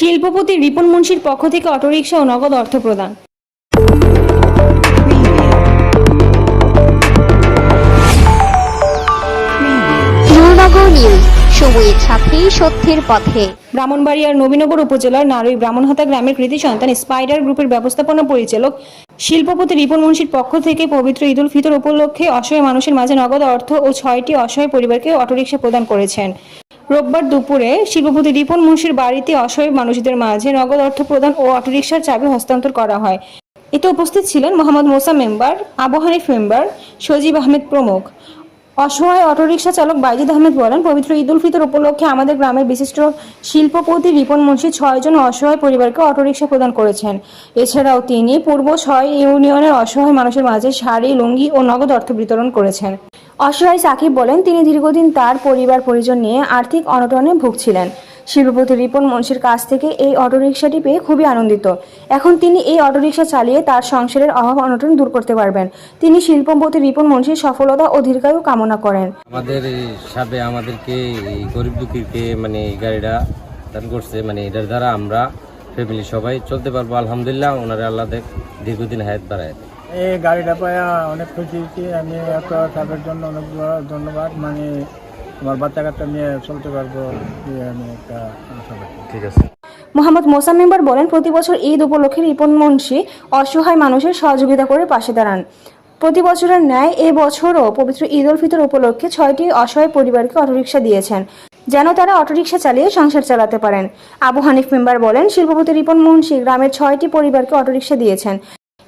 শিল্পপতি রিপন মুন্সির পক্ষ থেকে অটোরিকশা ও নগদ অর্থ প্রদান। নিউজ সময়ের সাথে সত্যের পথে। ব্রাহ্মণবাড়িয়ার নবীনগর উপজেলার নারই ব্রাহ্মণহাতা গ্রামের কৃতি সন্তান স্পাইডার গ্রুপের ব্যবস্থাপনা পরিচালক শিল্পপতি রিপন মুন্সির পক্ষ থেকে পবিত্র ঈদুল ফিতর উপলক্ষে অসহায় মানুষের মাঝে নগদ অর্থ ও ছয়টি অসহায় পরিবারকে অটোরিকশা প্রদান করেছেন। রোববার দুপুরে শিল্পপতি রিপন মুন্সির বাড়িতে অসহায় মানুষদের মাঝে নগদ অর্থ প্রদান ও অটোরিকশার চাবি হস্তান্তর করা হয়। এতে উপস্থিত ছিলেন মোহাম্মদ মোসা মেম্বার, আবু হানিফ মেম্বার, সজীব আহমেদ প্রমুখ। অসহায় অটোরিকশা চালক বাইজিদ আহমেদ বলেন, পবিত্র ঈদুল ফিতর উপলক্ষে আমাদের গ্রামের বিশিষ্ট শিল্পপতি রিপন মুন্সি ছয়জন অসহায় পরিবারকে অটোরিকশা প্রদান করেছেন। এছাড়াও তিনি পূর্ব ছয় ইউনিয়নের অসহায় মানুষের মাঝে শাড়ি, লুঙ্গি ও নগদ অর্থ বিতরণ করেছেন। অসহায় সাকিব বলেন, তিনি দীর্ঘদিন তার পরিবার পরিজন নিয়ে আর্থিক অনটনে ভুগছিলেন। শিল্পপতি রিপন মুন্সির কাছ থেকে এই অটোরিকশাটি পেয়ে খুবই আনন্দিত। এখন তিনি এই অটোরিকশা চালিয়ে তার সংসারের অভাব অনটন দূর করতে পারবেন। তিনি শিল্পপতি রিপন মুন্সির সফলতা ও দীর্ঘায়ু কামনা করেন। আমাদের সাবে আমাদেরকে গরিব দুঃখীকে মানে এই গাড়িটা দান করছে মানে এটার দ্বারা আমরা ফ্যামিলি সবাই চলতে পারব। আলহামদুলিল্লাহ, ওনারা আল্লাহ দীর্ঘদিন হায়াত বাড়ায়। এই গাড়িটা পায়া অনেক খুশি হয়েছি। আমি একটা সাপের জন্য অনেক ধন্যবাদ। মানে আমার বাচ্চা কাচ্চা নিয়ে চলতে পারব আমি একটা আশা রাখি। মোহাম্মদ মোসা মেম্বার বলেন প্রতি বছর ঈদ উপলক্ষে রিপন মুন্সি অসহায় মানুষের সহযোগিতা করে পাশে দাঁড়ান। প্রতি বছরের ন্যায় এ বছরও পবিত্র ঈদ উল ফিতর উপলক্ষে ছয়টি অসহায় পরিবারকে অটোরিকশা দিয়েছেন যেন তারা অটোরিকশা চালিয়ে সংসার চালাতে পারেন। আবু হানিফ মেম্বার বলেন শিল্পপতি রিপন মুন্সি গ্রামের ছয়টি পরিবারকে অটোরিকশা দিয়েছেন।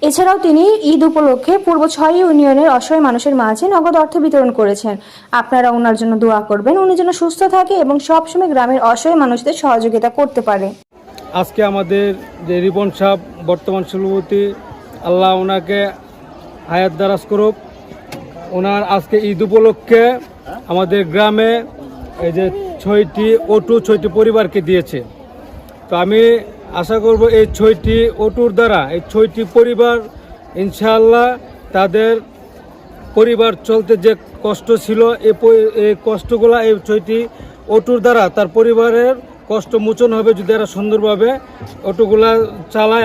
এছাড়াও তিনি ঈদ উপলক্ষে পূর্ব ছয় ইউনিয়নের অসহায় মানুষের মাঝে নগদ অর্থ বিতরণ করেছেন। আপনারা ওনার জন্য দোয়া করবেন, উনি যেন সুস্থ থাকে এবং সবসময় গ্রামের অসহায় মানুষদের সহযোগিতা করতে পারে। আজকে আমাদের যে রিপন সাহ বর্তমান শিল্পপতি আল্লাহ ওনাকে হায়াত দারাজ করুক। ওনার আজকে ঈদ উপলক্ষে আমাদের গ্রামে এই যে ছয়টি, অটো ছয়টি পরিবারকে দিয়েছে। তো আমি আশা করব এই ছয়টি অটুর দ্বারা, এই ছয়টি পরিবার, ইনশাআল্লাহ তাদের পরিবার চলতে যে কষ্ট ছিল এই কষ্টগুলা এই ছয়টি অটুর দ্বারা তার পরিবারের কষ্ট মোচন হবে যদি এরা সুন্দরভাবে অটোগুলা চালায়।